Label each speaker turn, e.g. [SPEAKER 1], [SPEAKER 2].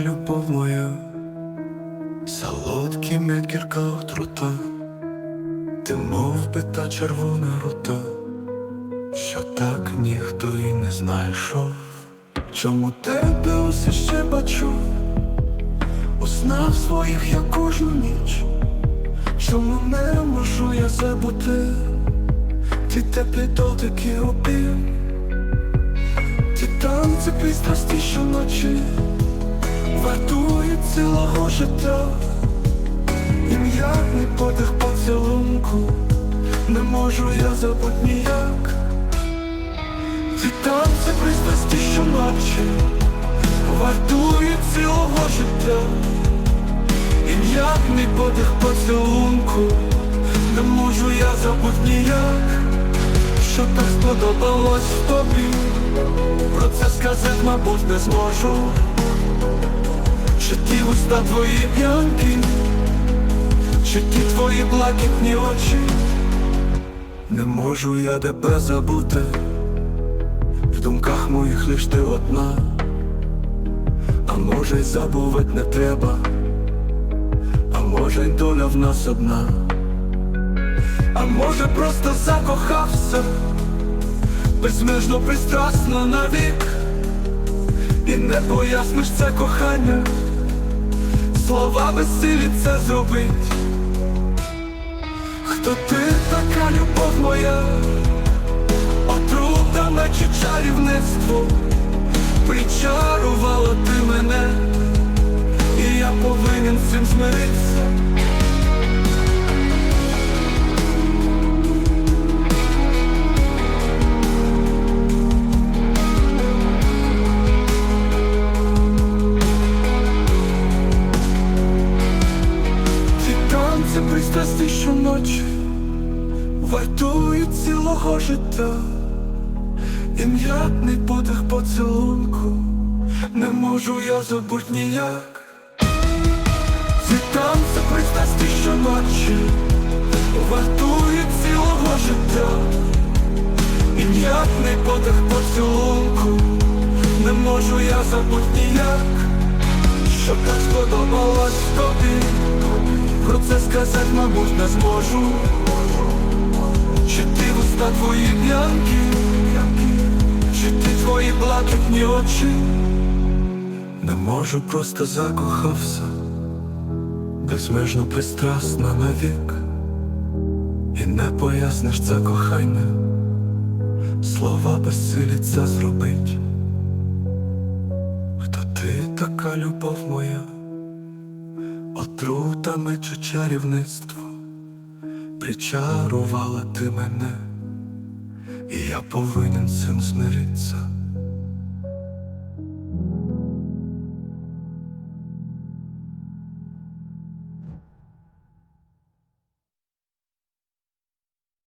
[SPEAKER 1] любов моя, солодкий мед гірка отрута, ти мов би та червона рута, що так ніхто і не знайшов. Чому тебе усе ще бачу? У снах своїх я кожну ніч. Чому не можу я забути? Ті теплі дотики танці пристрасті щоночі Вартує цілого життя. Ім'ятний подих поцілунку Не можу я забуть ніяк. Ті танці пристрасті щоночі Вартує цілого життя. Ім'ятний подих поцілунку Не можу я забуть ніяк. Що так сподобалось тобі Про це сказати, мабуть, не зможу. Чи ті уста твої п'янки Чи ті твої блакитні очі? Не можу я тебе забути. В думках моїх лиш ти одна. А може й забувати не треба. А може й доля в нас одна, а може просто закохався, безмежно пристрасно навік, і не поясниш це кохання, слова безсилі це зробить. Хто ти така любов моя, отрута наче чарівництво, причарувала ти мене. І я повинен цим змиритися. Пристрасті щоночі вартують цілого життя. Ім'ятний подих поцілунку не можу я забуть ніяк. Ці танці пристрасті щоночі вартують цілого життя. Ім'ятний подих поцілунку не можу я забуть ніяк. Що так сподобалось тобі, про це сказати, мабуть, не зможу. Чи ти уста твої п'янки, чи ти твої блакитні очі, не можу, просто закохався, безмежно пристрасна навік, і не поясниш це кохання, слова безсилі це зробить. Отрутами чи чарівництво, причарувала ти мене, і я повинен цим змиритися.